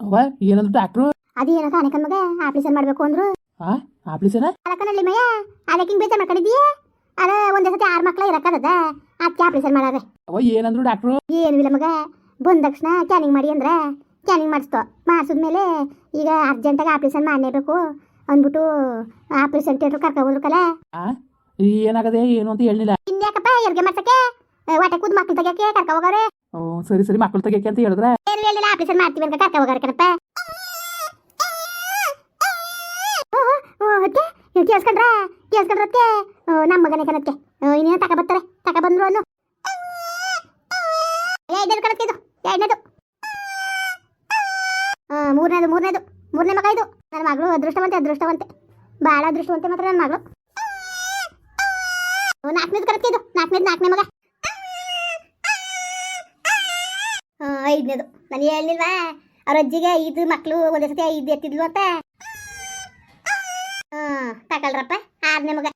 ಅವ ಏನಂದ್ರು ಡಾಕ್ಟ್ರು ಅದೇನೋ ಅನಕನ್ ಮಗ ಆಪ್ರೇಷನ್ ಮಾಡ್ಬೇಕು ಅಂದ್ರು. ಆ ಆಪ್ಲಿಸನ ಅಲಕನಲ್ಲಿ ಮಯ್ಯ ಅದಕ್ಕೆ ಹಿಂಗೆ ಬೇಜಾರು ಮಾಡ್ಕೊಂಡಿದ್ದೀಯ? ಅದ ಒಂದೇ ಸತಿ ಆರು ಮಕ್ಳ ಇರಕ್ಕದ ಅದಕ್ಕೆ ಆಪ್ರೇಷನ್ ಮಾಡಾರೆ ಅವ ಏನಂದ್ರು ಡಾಕ್ಟ್ರು ಏನು ಇಲ್ಲ ಮಗ. ಬಂದ ತಕ್ಷಣ ಸ್ಕ್ಯಾನಿಂಗ್ ಮಾಡಿ ಅಂದ್ರೆ ಸ್ಕ್ಯಾನಿಂಗ್ ಮಾಡಿಸ್ತೋ. ಮಾಡಿಸಿದ್ಮೇಲೆ ಈಗ ಅರ್ಜೆಂಟಾಗಿ ಆಪ್ರೇಷನ್ ಮಾಡಲೇಬೇಕು ಅಂದ್ಬಿಟ್ಟು ಆಪ್ರೇಷನ್ ಥಿಯೇಟ್ರ್ ಕರ್ಕೊಬೋದ್ರಕಲ್ಲ ಆ ಏನಾಗದೆ ಏನು ಅಂತ ಹೇಳಿಲ್ಲ ಇನ್ಯಾಕಪ್ಪ ಹೆರಿಗೆ ಮಾಡ್ಸಕ್ಕೆ? ಹೊಟ್ಟೆ ಕೂದ್ ಮಕ್ಳು ತೆಗಿಯಕ್ಕೆ ಕರ್ಕ ಹೋಗೋರೆ? ಓ ಸರಿ ಸರಿ ಮಕ್ಕಳು ತೆಗಿಯಕ್ಕೆ ಅಂತ ಹೇಳಿದ್ರೆ? ಏನು ಹೇಳಿಲ್ಲ ಆಫೀಸರ್ ಮಾಡ್ತೀವಿ ಅಂತ ಕರ್ಕ ಹೋಗೋರೆ ಕಣಪ್ಪ. ಕೇಳಿಸ್ಕೊಂಡ್ರ? ಕೇಳಿಸ್ಕೊಂಡ್ರಕ್ಕೆ ನಮ್ಮ ಮಗನೇ ಕಣಕ್ಕೆ ಇನ್ನೇನು ತಕ ಬರ್ತಾರೆ ತಕ ಬಂದ್ರು ಅನ್ನು. ಎರಡನೇದು ಕಣಕ್ಕೆ ಇದು? ಎರಡನೇದು ಮೂರನೇದು ಮೂರನೇದು. ಮೂರನೇ ಮಗ ಇದು. ನನ್ನ ಮಗಳು ಅದೃಷ್ಟವಂತೆ ಅದೃಷ್ಟವಂತೆ. ಭಾಳ ಅದೃಷ್ಟವಂತೆ ಮಾತ್ರ ನನ್ನ ಮಗಳು. ನಾಲ್ಕನೇದು ಕರೆಕ್ಟ್ ಇದು. ನಾಲ್ಕನೇದು ನಾಲ್ಕನೇ ಮಗ. ಐದನೇದು. ನಾನು ಹೇಳಿಲ್ವಾ ಅವ್ರ ಅಜ್ಜಿಗೆ ಐದು ಮಕ್ಕಳು ಒಂದೇ ಸತಿ ಐದು ಎತ್ತಿದ್ಲು ಅಂತ. ಹ್ಮ್ ತಗೊಳ್ರಪ್ಪ. ಆರನೇ ಮಗ.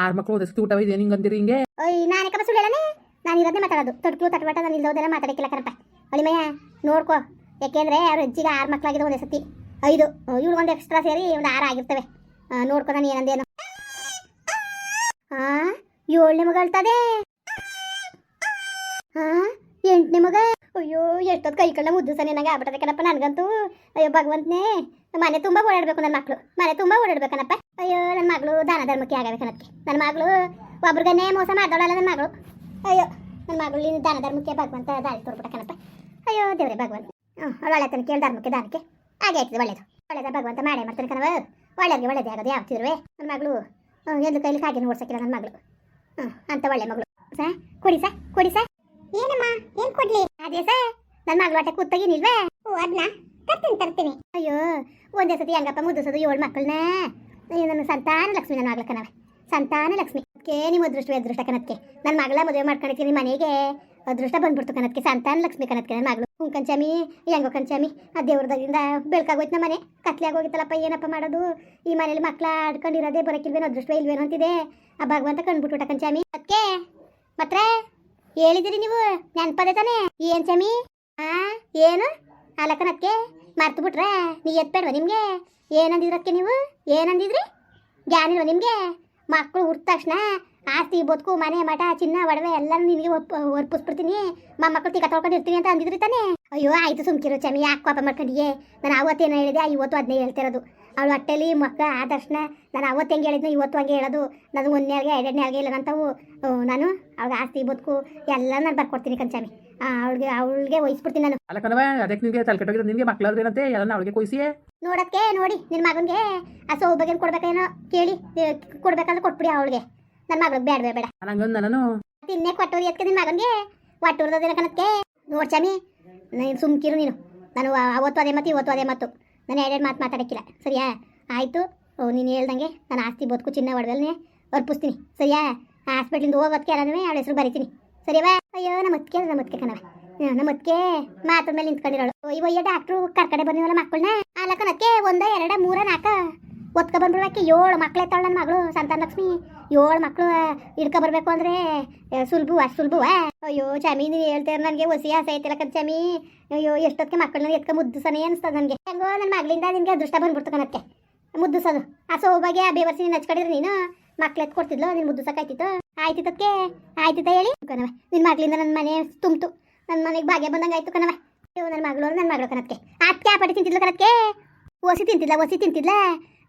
ಆರ್ ಮಕ್ಕಳು ಒಂದೇ ಸತಿ ಊಟ ಇದೆ ಹಿಂಗೆ ಅಂದಿರಿ ಹಿಂಗೆ? ಓಯ್ ನಾನೇ ಕಪ್ಪ ಸುಳ್ಳೇನೆ ನಾನು ಇರೋದೇ ಮಾತಾಡೋದು. ತೊಟ್ಲು ತಟ್ಬಾಟ ನಾನು ಇಲ್ಲೋದೆಲ್ಲ ಮಾತಾಡಕ್ಕಿಲ್ಲ ಕಣಪ್ಪ. ಅಳಿಮಯ್ಯ ನೋಡ್ಕೋ. ಯಾಕೆಂದ್ರೆ ಅವ್ರ ಅಜ್ಜಿಗೆ ಆರು ಮಕ್ಕಳಾಗಿದೆ ಒಂದೇ ಸತಿ. ಐದು. ಇವಳು ಒಂದು ಎಕ್ಸ್ಟ್ರಾ ಸೇರಿ ಒಂದು ಆರು ಆಗಿರ್ತವೆ. ನೋಡ್ಕೊ ನಾನು ಏನಂದೇನು. ಹಾ ಏಳನೇ ಮಗ ಅಳ್ತದೆ. ಹಾ ಎಂಟನೇ ಮಗ. ಅಯ್ಯೋ, ಎಷ್ಟೊತ್ತು ಕೈ ಕಳ್ಳ ಮುದ್ದು ಸರಿ ನಂಗೆ ಆಗ್ಬಿಟ್ಟದೆ ಕಣಪ್ಪ ನನಗಂತೂ. ಅಯ್ಯೋ, ಭಗವಂತನೇ, ಮನೆ ತುಂಬ ಓಡಾಡ್ಬೇಕು ನನ್ನ ಮಕ್ಕಳು ಮನೆ ತುಂಬ ಓಡಾಡ್ಬೇಕನಪ್ಪ ಅಯ್ಯೋ ನನ್ನ ಮಗಳು ದಾನ ಧರ್ಮಕ್ಕೆ ಆಗಬೇಕನಕ್ಕೆ ನನ್ನ ಮಗಳು ಒಬ್ರಿಗನ್ನೇ ಮೋಸ ಮಾಡ್ದೋಳಲ್ಲ ನನ್ನ ಮಗಳು. ಅಯ್ಯೋ ನನ್ನ ಮಗಳು ಇನ್ನು ದಾನ ಧರ್ಮಕ್ಕೆ ಭಗವಂತ ದಾರಿ ತೋರ್ಬಿಟ್ಟ ಕಣಪ್ಪ. ಅಯ್ಯೋ, ದೇವ್ರೆ ಭಗವಂತ. ಹ್ಞೂ ಒಳ್ಳೆ ತನಕ ಕೇಳಿ ಧರ್ಮಕ್ಕೆ ದಾನಕ್ಕೆ. ಹಾಗೆ ಆಯ್ತದೆ, ಒಳ್ಳೇದು. ಒಳ್ಳೇದ ಭಗವಂತ ಮಾಡೇ ಮಾಡ್ತಾನೆ ಕಣವ ಒಳ್ಳೆಯವ್ರಿಗೆ ಒಳ್ಳೇದೇ ಆಗೋದು ಯಾವತ್ತಿರುವೆ ನನ್ನ ಮಗಳು ಎಂದು ಕೈಲಿ ಕಾಗಿನ ಓಡ್ಸಕ್ಕಿಲ್ಲ ನನ್ನ ಮಗಳು. ಹ್ಞೂ ಅಂತ ಒಳ್ಳೆ ಮಗಳು. ಸಾ, ಕೊಡಿ ಸಾ ಕೊಡಿ ಸಾ. ಏನಮ್ಮ, ಏನ್ ಕೊಡ್ಲಿ? ಅದೇ ಸರ್ ನನ್ನ ಮಗಳು ಹೊಟ್ಟೆ ಕೂತಾಗಿನಿಲ್ವೇ? ಓ ಅದನ್ನ ತರ್ತೀನಿ ತರ್ತೀನಿ. ಅಯ್ಯೋ, ಒಂದೇ ಸತಿ ಹೆಂಗಪ್ಪ ಮುದ್ದಿಸೋದು ಏಳು ಮಕ್ಕಳನ್ನ ನನ್ನ ಸಂತಾನ ಲಕ್ಷ್ಮಿ ನನ್ನ ಮಗಳ ಸಂತಾನ ಲಕ್ಷ್ಮಿ. ಅದಕ್ಕೆ ನಿಮ್ಮ ಅದೃಷ್ಟ ಅದೃಷ್ಟ ಕಣಕ್ಕೆ. ನನ್ನ ಮಗಳ ಮದುವೆ ಮಾಡ್ಕೊಂಡಿದ್ದೀನಿ ಮನೆಗೆ. ಅದೃಷ್ಟ ಬಂದ್ಬಿಡ್ತು ಕಣಕ್ಕೆ, ಸಂತಾನ ಲಕ್ಷ್ಮಿ ಕಣಕ್ಕೆ ನನ್ನ ಮಗಳು. ಹ್ಞೂ ಕಂಚಾಮಿ ಹೆಂಗೋ ಕಂಚಾಮಿ ಆ ದೇವ್ರದಾಗಿಂದ ಬೆಳ್ಕಾಗೋಯ್ತು ನಮ್ಮ ಮನೆ ಕತ್ಲೆ ಆಗೋಗಿತ್ತಲ್ಲಪ್ಪ, ಏನಪ್ಪ ಮಾಡೋದು? ಈ ಮನೇಲಿ ಮಕ್ಕಳ ಆಡ್ಕೊಂಡಿರೋದೇ ಬರೋಕ್ಕಿಲ್ವೇನೋ ಅದೃಷ್ಟ ಇಲ್ವೇನೋ ಅಂತಿದೆ. ಆ ಭಗವಂತ ಕಂಡ್ಬಿಟ್ಬಿಟ್ಟ ಕಂಚಾಮಿ ಅದಕ್ಕೆ ಮತ್ತೆ ಹೇಳಿದಿರಿ ನೀವು? ನೆನ್ಪದೆ ತಾನೆ? ಏನ್ ಚಾಮಿ ಆ, ಏನು? ಅಲಕನಕ್ಕೆ ಮರ್ತು ಬಿಟ್ರೆ ನೀ ಎತ್ಬೇಡ್ವ ನಿಮ್ಗೆ? ಏನಂದಿದ್ರಕ್ಕೆ ನೀವು? ಏನಂದಿದ್ರಿ? ಜ್ಞಾನ ಇಲ್ವ ನಿಮ್ಗೆ? ಮಕ್ಕಳು ಹುಟ್ಟ ತಕ್ಷಣ ಆಸ್ತಿ, ಬದುಕು, ಮನೆ, ಮಠ, ಚಿನ್ನ, ಒಡವೆ ಎಲ್ಲ ನಿಮಗೆ ಒಪ್ಪ ಒರ್ಪಿಸ್ಬಿಡ್ತೀನಿ ಮೊಮ್ಮಕ್ಕಳು ತೊಳ್ಕೊಂಡು ತೊಳ್ಕೊಂಡಿರ್ತೀನಿ ಅಂತ ಅಂದಿದ್ರಿ ತಾನೆ? ಅಯ್ಯೋ, ಆಯ್ತು ಸುಮ್ಕಿರೋ ಚಮಿ ಯಾಕೆ ಕೋಪ ಮಾಡ್ಕೊಂಡಿಯೇ? ನಾನು ಅವತ್ತೇನು ಹೇಳಿದೆ ಇವತ್ತು ಅದನ್ನೇ ಹೇಳ್ತಿರೋದು ಅವಳು ಹೊಟ್ಟೆಲಿ ಮಕ್ಕ ಆದ ತಕ್ಷಣ ನಾನು ಅವತ್ತು ಹೆಂಗೆ ಹೇಳಿದ್ನೋ ಇವತ್ತು ಹಂಗೆ ಹೇಳೋದು. ನನಗೆ ಒಂದನೇ ಆಲ್ಗೆ ಎರಡನೇ ಆಲ್ಗೆ ಇಲ್ಲ ಅಂತವು ನಾನು ಅವಾಗ ಆಸ್ತಿ ಬದುಕು ಎಲ್ಲ ನಾನು ಬರ್ಕೊಡ್ತೀನಿ ಕಂಚಾಮಿ ಅವಳಿಗೆ ಅವಳಿಗೆ ವಹಿಸ್ಬಿಡ್ತೀನಿ ನಾನು. ಅಲ್ಲ ಕಣವ ಅದಕ್ಕೆ ನಿಮಗೆ ತಲೆ ಕೆಟ್ಟೋಗಿರೋದು. ನಿಮಗೆ ಮಕ್ಕಳಾದ್ರೇನಂತೆ ಎಲ್ಲ ಅವಳಿಗೆ ಕೊಯ್ಸಿಯೇ ನೋಡಕ್ಕೆ ನೋಡಿ ನಿನ್ನ ಮಗನಿಗೆ ಆ ಸೌಭಾಗ್ಯನ ಕೊಡ್ಬೇಕೇನೋ ಕೇಳಿ ಕೊಡ್ಬೇಕಂದ್ರೆ ಕೊಟ್ಬಿಡಿ ಅವಳಿಗೆ. ನನ್ನ ಮಗಳಿಗೆ ಬೇಡ. ಬೇಡ ನಂಗಂದ ನಾನು ತಿನ್ನೇ ಕೊಟ್ಟೋರಿ ಅದಕ್ಕೆ ನಿನ್ನ ಮಗನಿಗೆ? ಒಟ್ಟುರ್ದಿನ ಕಣಕ್ಕೆ? ನೋಡ್ಚಾಮಿ ನೀನು ಸುಮ್ಕಿರು ನೀನು. ನಾನು ಅವತ್ತು ಅದೇ ಮತ್ತು ಇವತ್ತು ಅದೇ ಮತ್ತು ನಾನು ಎರಡೆರಡು ಮಾತು ಮಾತಾಡೋಕ್ಕಿಲ್ಲ. ಸರಿಯಾ? ಆಯಿತು. ನೀನು ಹೇಳ್ದಂಗೆ ನಾನು ಆಸ್ತಿ ಬದುಕು ಚಿನ್ನ ಒಡವೆಲ್ಲೇ ಅರ್ಪಿಸ್ತೀನಿ. ಸರಿಯಾ? ಹಾಸ್ಪಿಟ್ಲಿಂದ ಹೋಗೋದಕ್ಕೆ ಎಲ್ಲನೂ ಅವಳ ಹೆಸರು ಬರೀತೀನಿ. ಸರಿಯವಾ ಅಯ್ಯೋ ನಮ್ಮ ಅತ್ತಿಗೆ ನಮ್ಮ ಅತ್ತಿಗೆ ಕಣವ ನಮ್ಮ ಅತ್ತಿಗೆ ಮಾತ್ರ ಮೇಲೆ ನಿಂತ್ಕೊಂಡಿರೋಳು. ಇವಯ್ಯ ಡಾಕ್ಟ್ರು ಕರ್ಕಡೆ ಬಂದಿವಲ್ಲ ಮಕ್ಕಳನ್ನ ಅಲ್ಲ ಕಣಕ್ಕೆ ಒಂದ, ಎರಡ, ಮೂರ ನಾಲ್ಕ ಒತ್ಕ ಬಂದ್ಬಿಡ್ಬೇಕೆ ಏಳು ಮಕ್ಳು ಎತ್ತಾಳ ನನ್ನ ಮಗಳು ಸಂತಾನ ಲಕ್ಷ್ಮಿ ಏಳು ಮಕ್ಕಳು ಹಿಡ್ಕೊ ಬರಬೇಕು ಅಂದ್ರೆ ಸುಲಭ ಸುಲ್ಭವ ಅಯ್ಯೋ, ಚಮಿ, ನೀನು ಹೇಳ್ತಾರೆ ನನಗೆ ಹೊಸಿ ಆಸೆ ಐತಿಲ್ಲ ಕದ್ ಚಮಿ. ಅಯ್ಯೋ, ಎಷ್ಟೊತ್ತಿಗೆ ಮಕ್ಕಳನ್ನ ಎತ್ಕ ಮುದ್ದುಸನೆ ಅನ್ಸ್ತದ ನನಗೆ. ಹೆಂಗೋ ನನ್ನ ಮಗಳಿಂದ ನಿನಗೆ ಅದೃಷ್ಟ ಬಂದ್ಬಿಡ್ತು ಕಣಕ್ಕೆ. ಮುದ್ದುಸೋದು. ಆ ಸೌಭಾಗ್ಯ ಆ ಬೇವರ್ಸಿ ನೀನು ಹಚ್ಕೊಂಡಿದ್ರೆ ನೀನು? ಮಕ್ಳು ಎತ್ ಕೊಡ್ತಿದ್ಲು, ನೀನು ಮುದ್ದಿಸಕ್ಕಾಯ್ತಿತ್ತು? ಆಯ್ತಿತ್ತಕ್ಕೆ ಆಯ್ತಿತ್ತ ಹೇಳಿ? ಕಣವ ನಿನ್ ಮಗಳಿಂದ ನನ್ನ ಮನೆ ತುಂಬ್ತು. ನನ್ನ ಮನೆಗೆ ಭಾಗ್ಯ ಬಂದಂಗ ಆಯ್ತು ಕಣವ ಅಯ್ಯೋ ನನ್ನ ಮಗಳು ನನ್ನ ಮಗಳು ಕಣಕ್ಕೆ. ಆತ್ಕೆ ಆ ಪಟ್ಟಿ ತಿಂತಿದ್ಲು ಕಣಕ್ಕೆ? ಒಸಿ ತಿಂತಿದ್ಲ ಒಸಿ ತಿಂತಿದ್ಲ?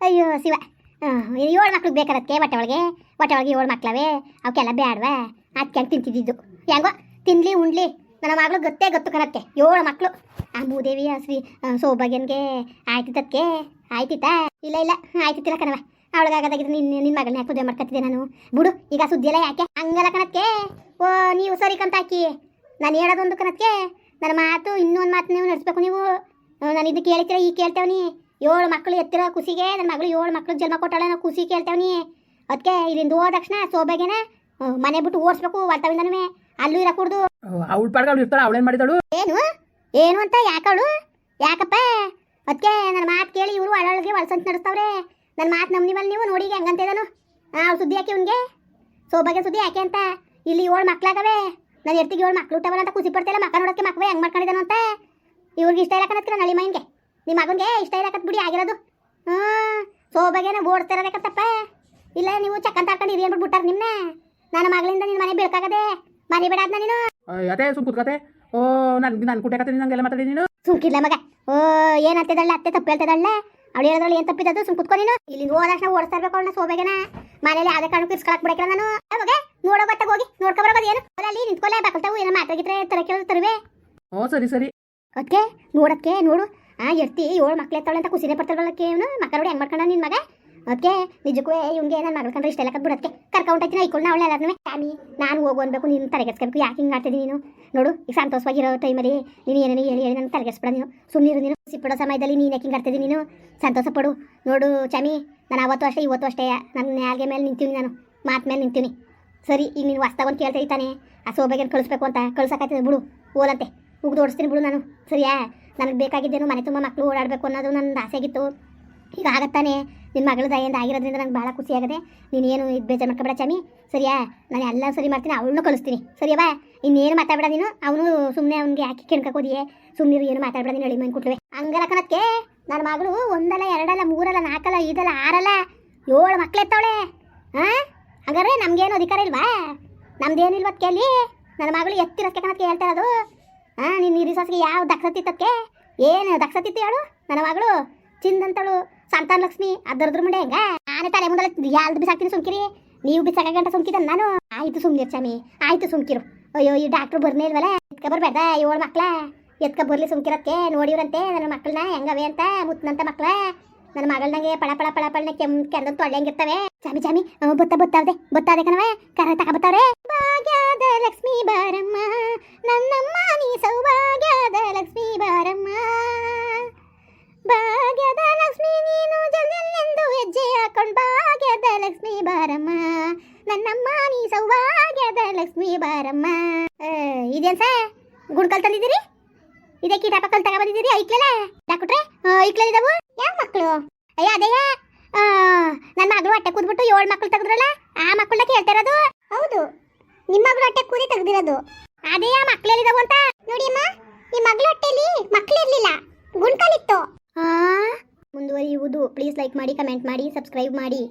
ಅಯ್ಯೋ, ಶಿವ. ಏಳು ಮಕ್ಳಿಗೆ ಬೇಕಾದಕ್ಕೆ ಬಟ್ಟೆ ಒಳಗೆ ಬಟ್ಟೆ ಒಳಗೆ ಏಳು ಮಕ್ಳವೆ ಅವಕ್ಕೆಲ್ಲ ಬೇಡವಾ ಅದಕ್ಕೆ ಹಂಗೆ ತಿಂತಿದ್ದಿದ್ದು. ಹೆಂಗೋ ತಿನ್ಲಿ ಉಣ್ಲಿ ನನ್ನ ಮಗಳು ಗೊತ್ತೇ ಗೊತ್ತು ಕಣಕ್ಕೆ ಏಳು ಮಕ್ಕಳು ಆ ಭೂದೇವಿ ಶ್ರೀ ಆ, ಸೌಭಾಗ್ಯನ್ಗೆ ಆಯ್ತಿದ್ದಕ್ಕೆ ಆಯ್ತಿತ್ತಾ? ಇಲ್ಲ ಇಲ್ಲ ಆಯ್ತಿತ್ತಿಲ್ಲ ಕಣವ ಅವಳಗಾಗದಾಗಿದ್ರೆ ನಿನ್ನ ನಿನ್ನ ಮಗಳನ್ನ ಯಾಕೆ ಮದುವೆ ಮಾಡ್ಕೊತಿದ್ದೆ ನಾನು? ಬಿಡು ಈಗ ಸುದ್ದಿಯಲ್ಲ ಯಾಕೆ? ಹಂಗಲ್ಲ ಕಣಕ್ಕೆ. ಓ ನೀವು ಸರಿ ಕಂತ ಹಾಕಿ ನಾನು ಹೇಳೋದೊಂದು ಕಣಕ್ಕೆ ನನ್ನ ಮಾತು ಇನ್ನೊಂದು ಮಾತು ನೀವು ನಡೆಸ್ಬೇಕು ನೀವು. ನಾನು ಇದು ಕೇಳ್ತೀರ ಈಗ ಕೇಳ್ತೇವನಿ ಏಳು ಮಕ್ಕಳು ಎತ್ತಿರೋ ಖುಷಿಗೆ ನನ್ನ ಮಗಳು ಏಳು ಮಕ್ಳು ಜನ್ಮ ಕೊಟ್ಟಾಳೆ ನಾವು ಖುಷಿ ಕೇಳ್ತೇವನಿ ಅದಕ್ಕೆ ಇಲ್ಲಿಂದ ಹೋದ ತಕ್ಷಣ ಸೋಬಾಗೇನ ಮನೆ ಬಿಟ್ಟು ಓಡಿಸ್ಬೇಕು ವಾತಾವರಣನೂ ಅಲ್ಲೂ ಇರಕೂಡ್ದು ಅವಳು ಪಾಡ್ಗ ಅವಳು ಇರ್ತಾಳೆ ಅವಳೇನು ಮಾಡಿದಳು? ಏನು? ಏನು ಅಂತ ಯಾಕಳು ಯಾಕಪ್ಪ? ಅದಕ್ಕೆ ನನ್ನ ಮಾತು ಕೇಳಿ ಇವರು ಅಳಳಿಗೆ ಒಳಸಂತ ನಡೆಸ್ತಾವ್ರೆ. ನನ್ನ ಮಾತು ನಮ್ಮ ನಿಮ್ಮಲ್ಲಿ ನೀವು ನೋಡಿ ಹೆಂಗಂತ ಇದ್ದಾನು ಹಾಂ ಸುದ್ದಿ ಯಾಕೆ ಇವನಿಗೆ. ಸೋಬಾಗೆ ಸುದ್ದಿ ಯಾಕೆ ಅಂತ ಇಲ್ಲಿ ಏಳು ಮಕ್ಳಾಗವೆ. ನಾನು ಎರ್ತಿಗೆ ಏಳು ಮಕ್ಳು ಹುಟ್ಟವಲ್ಲ ಅಂತ ಖುಷಿ ಪಡ್ತಿಲ್ಲ ಮಕ್ಕ ನೋಡೋಕ್ಕೆ ಮಕ್ಕಳು ಹೆಂಗೆ ಮಾಡ್ಕೊಂಡಿದ್ದಾನು ಅಂತ. ಇವ್ರಿಗೆ ಇಷ್ಟ ಇಲ್ಲ ಕಣತ್ತಿರ ನನ್ನ ಅಳಿ ಮೈನ್ಗೆ ನಿಮ್ಮ ಮಗನಿಗೆ ಇಷ್ಟ ಇರಕತ್ ಬಿಡಿ ಆಗಿರೋದು. ಹ್ಞೂ ಸೋಬಾಗೇನ ಓಡ್ತಿರೋದಕ್ಕತ್ತಪ್ಪ ಇಲ್ಲ ನೀವು ಚಕ್ಕಂತ ಹಾಕೊಂಡು ಇರಿ ಅಂದ್ಬಿಟ್ಟು ಬಿಟ್ಟಾರ ನಿಮ್ಮನ್ನ ನನ್ನ ಮಗಳಿಂದ ನಿನ್ನ ಮನೆ ಬೀಳ್ಕಾಗದೆ ಮನೆ ಬೇಡ ಅದನ್ನ ನೀನು. ಅದೇ ಸುಮ್ ಕೂತ್ಕತೆ ಓ ನನ್ ನಾನು ಕತೆ ನಂಗೆಲ್ಲ ಮಾತಾಡಿ ನೀನು. ಸುಮ್ಕಿಲ್ಲ ಮಗ. ಓ ಏನ್ ಅಂತಿದ್ದಳ್ಳೆ ಅತ್ತೆ ತಪ್ಪು ಹೇಳ್ತಿದ್ದಳ್ಳೆ ಅವಳು ಹೇಳೋದ್ರಲ್ಲಿ ಏನ್ ತಪ್ಪಿದ್ದು ಸುಮ್ ಕುತ್ಕೊ ನೀನು. ಇಲ್ಲಿ ಹೋದಾಕ್ಷಣ ಓಡಿಸ್ತಾ ಇರ್ಬೇಕು ಅವಳನ್ನ ಸೋಬೆಗೆನ ಮನೇಲಿ ಯಾವ್ದೇ ಕಾರಣಕ್ಕೂ ಇಸ್ಕೊಳಕ್ ಬಿಡಕಿಲ್ಲ ನಾನು. ಮಗ ನೋಡೋ ಬತ್ತಾಗ ಹೋಗಿ ನೋಡ್ಕೊ ಬರೋದು ಏನು? ಅಲ್ಲಿ ನಿಂತ್ಕೊಲ್ಲ ಬಾಕಲ್ತಾವು ಏನೋ ಮಾತಾಗಿದ್ರೆ ತರ ಕೇಳೋದು ತರುವೆ. ಓ ಸರಿ ಸರಿ. ಅದಕ್ಕೆ ನೋಡಕ್ಕೆ ನೋಡು. ಆ, ಎರ್ತಿ ಏಳು ಮಕ್ಳು ಎತ್ತಾಳೆ ಅಂತ ಖುಷಿನೇ ಪಡ್ತಾಳಕ್ಕೆ ಇವನು. ಮಕ್ಕಳು ಹೆಂಗ್ ಮಾಡ್ಕೊಂಡ ನಿನ್ ಮಗ? ಓಕೆ ನಿಜಕ್ಕೂ ಇವ್ನಿಗೆ ನನ್ನ ಮಗಳ ಕಂಡ್ರೆ ಇಷ್ಟೆಲ್ಲ ಬಿಡಕ್ಕೆ ಕರ್ಕೊಂಡೈತಿನ ಐಕೊಂಡು ಅವಳೆ ಎಲ್ಲರೂ ಸ್ವಾಮಿ ನಾನು ಹೋಗು ಅನ್ಬೇಕು, ನೀನು ತಲೆಗೆಸ್ಕೋಬೇಕು ಯಾಕೆ ಹಿಂಗೆ ಆಡ್ತಿದ್ದೀನಿ ನೀನು? ನೋಡು, ಈಗ ಸಂತೋಷವಾಗಿರೋ ಟೈಮಲ್ಲಿ ನೀನು ಏನೇನು ಹೇಳಿ ಹೇಳಿ ನನ್ನ ತಲೆಗೆಸ್ಬಿಡ ನೀನು. ಸುಮ್ಮನಿರು ನೀನು, ಸಿಪ್ಪಿಡೋ ಸಮಯದಲ್ಲಿ ನೀನು ಯಾಕೆ ಹಿಂಗೆ ಆಡ್ತಿದ್ದೀನಿ ನೀನು? ಸಂತೋಷ ಪಡು. ನೋಡು ಚಾಮಿ ನಾನು ಅವತ್ತು ಅಷ್ಟೇ, ಇವತ್ತು ಅಷ್ಟೇ. ನನ್ನ ನ್ಯಾಲ್ಗೆ ಮೇಲೆ ನಿಂತೀನಿ ನಾನು. ಮಾತು ಮೇಲೆ ನಿಂತೀನಿ. ಸರಿ, ಈಗ ನೀನು ಹೊಸ್ದಾಗ ಒಂದು ಕೇಳ್ತಾ ಇದ್ದಾನೆ ಆ ಸೋಬೆಗೆ ಕಳಿಸ್ಬೇಕು ಅಂತ. ಕಳ್ಸೋಕಾಯ್ತದೆ ಬಿಡು. ಓಲಂತೆ ಉಗ್ದು ಓಡಿಸ್ತೀನಿ ಬಿಡು ನಾನು. ಸರಿಯಾ? ನನಗೆ ಬೇಕಾಗಿದ್ದೇನು, ಮನೆ ತುಂಬ ಮಕ್ಕಳು ಓಡಾಡಬೇಕು ಅನ್ನೋದು ನನ್ನ ಆಸೆ ಆಗಿತ್ತು ಈಗ ಆಗತ್ತಾನೆ. ನಿನ್ನ ಮಗಳ ದಯೆಯಿಂದ ಆಗಿರೋದ್ರಿಂದ ನಂಗೆ ಭಾಳ ಖುಷಿ ನೀನೇನು ನೀನು ಏನು ಇದು ಬೇಜಾರು ಮಾಡ್ಕೊಬೇಡ ಚಾಮಿ. ಸರಿಯಾ? ನಾನು ಎಲ್ಲ ಸರಿ ಮಾಡ್ತೀನಿ, ಅವಳನ್ನೂ ಕಳಿಸ್ತೀನಿ. ಸರಿಯವಾ ಇನ್ನೇನು ಮಾತಾಡಬೇಡ ನೀನು? ಅವನು ಸುಮ್ಮನೆ ಅವ್ನಿಗೆ ಯಾಕೆ ಕೆಣ್ಕೋದಿಯೇ ಸುಮ್ಮನೆ ಏನು ಮಾತಾಡಬೇಡ ನೀನು ಎಳಿ ಮೈನ್ ಹಂಗಲ್ಲ ಕಣಕ್ಕೆ ನನ್ನ ಮಗಳು ಒಂದಲ್ಲ, ಎರಡಲ್ಲ, ಮೂರಲ್ಲ ನಾಲ್ಕಲ್ಲ ಐದಲ್ಲ, ಆರಲ್ಲ, ಏಳು ಮಕ್ಳು ಎತ್ತವಳೆ. ಹಾಂ ಹಂಗಾರೆ ನಮಗೇನು ಅಧಿಕಾರ ಇಲ್ವಾ? ನಮ್ದೇನಿಲ್ವತ್ ಕೇಳಿ ನನ್ನ ಮಗಳು ಎತ್ತಿರಕ್ಕೆ ಕಣಕ್ಕೆ ಹೇಳ್ತಾ ಇರೋದು. ಹಾಂ ನಿನ್ನ ಹಿರಿಸಾಸಿಗೆ ಯಾವ ದಕ್ಷತಿತ್ತಕ್ಕೆ ಏನು ದಕ್ಷತಿತ್ತು ಹೇಳು. ನನ್ನ ಮಗಳು, ಚಿಂದಂತಳು, ಸಂತಾನ ಲಕ್ಷ್ಮಿ, ಅದರದ್ರ ಮುಂಡೆ ಹೆಂಗ? ನಾನೇ ತಲೆ ಮುಂದೆ ಯಾವ್ದು ಬಿಸಾಕ್ತೀನಿ ಸುಮ್ಕಿರಿ. ನೀವು ಬಿಸಾಕ ಗಂಟ ಸುಮ್ಕಿದ ನಾನು. ಆಯ್ತು ಸುಮ್ಕಿರ್ ಚಾಮಿ ಆಯ್ತು ಸುಮ್ಕಿರು. ಅಯ್ಯೋ, ಈ ಡಾಕ್ಟ್ರು ಬರ್ನೇ ಇಲ್ವಲ್ಲ? ಎತ್ಕ ಬರ್ಬೇಡ ಏಳು ಮಕ್ಳ. ಎತ್ಕ ಬರ್ಲಿ ಸುಮ್ಕಿರಕ್ಕೆ, ನೋಡಿವ್ರಂತೆ ನನ್ನ ಮಕ್ಕಳನ್ನ ಹೆಂಗವೆ ಅಂತ ಮುತ್ತನಂತ ಮಕ್ಳ. ನನ್ನ ಮಗಳಂಗೆ ಪಳ ಪಳ ಪಳ ಪಳನೆ ಕೆಮ್ ಕೆಂದ ತೊಳ್ಳೆಂಗಿರ್ತವೆ ಚಾಮಿ ಚಾಮಿ ಬತ್ತ ಬತ್ತಾವ್ದೆ ಬತ್ತಾದೆ ಕಣವ ಕರ ತಕ ಬತ್ತಾವ್ರೆ. ನೀ ಸೌಭಾಗ್ಯದ ಲಕ್ಷ್ಮಿ ಬಾರಮ್ಮ. ಆ, ಇದೇನ್ ಸಾ? ಗುಡ್ಕಲ್ ತಂದಿದ್ದೀರಿ? ಇದಕ್ಕೆ ಟಾಪಕಲ್ ತಗ ಬಂದಿದ್ದೀರಿ ಐಕ್ಲೆಲ್ಲ ಡಾಕ್ಟ್ರೆ ಇದಾವು? ಯಾವ ಮಕ್ಕಳು ಅಯ್ಯ ಅದೇಯ ನನ್ನ ಮಗಳು ಹೊಟ್ಟೆ ಕೂದ್ಬಿಟ್ಟು ಏಳು ಮಕ್ಕಳು ತೆಗೆದ್ರಲ್ಲ ಆ ಮಕ್ಕಳನ್ನ ಕೇಳ್ತಾ ಇರೋದು? ಹೌದು ನಿಮ್ಮ ಮಗಳು ಹೊಟ್ಟೆ ಕೂದಿ ತೆಗ್ದಿರೋದು. ಅದೇ ಆ ಮಕ್ಕಳೆಲ್ಲಿದಾವು ಅಂತ? ನೋಡಿ ಅಮ್ಮ ಈ ಮಗಳ ಮಕ್ಕಳು ಇರಲಿಲ್ಲ ಗುಂಡ್ಕಲಿತ್ತು ಮುಂದುವರಿಯುವುದು. ಪ್ಲೀಸ್ ಲೈಕ್ ಮಾಡಿ ಕಮೆಂಟ್ ಮಾಡಿ ಸಬ್ಸ್ಕ್ರೈಬ್ ಮಾಡಿ.